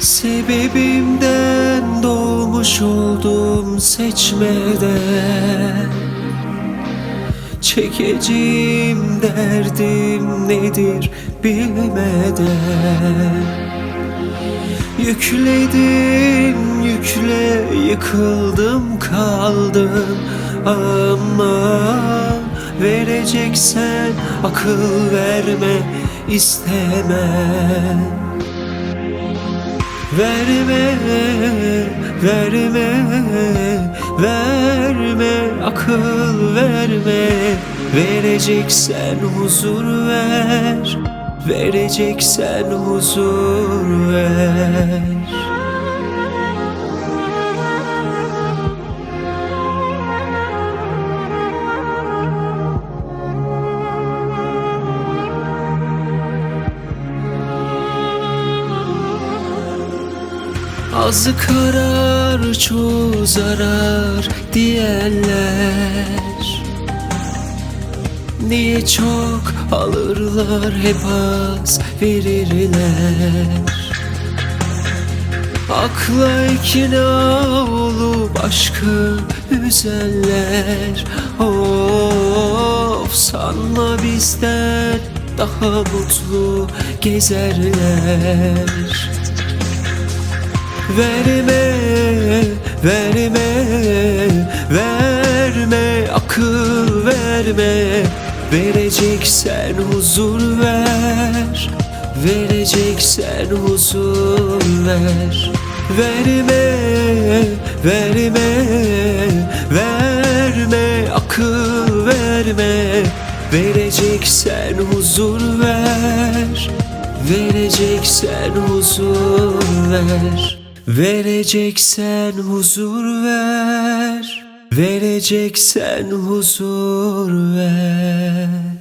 Sebebimden doğmuş oldum seçmeden. Çekeceğim derdim nedir bilmeden. Yükledim yükle yıkıldım kaldım. Ama Vereceksen akıl verme istemem Verme, verme, verme, akıl verme. Vereceksen huzur ver, vereceksen huzur ver Az karar çoğu zarar diyenler. Niye çok alırlar hep az verirler? Akla ikna olup aşkı üzenler. Of sanma bizden daha mutlu gezerler Verme, verme, verme, akıl verme. Vereceksen huzur ver Vereceksen huzur ver. Verme, verme, verme, akıl verme. Vereceksen huzur ver Vereceksen huzur ver Vereceksen huzur ver Vereceksen huzur ver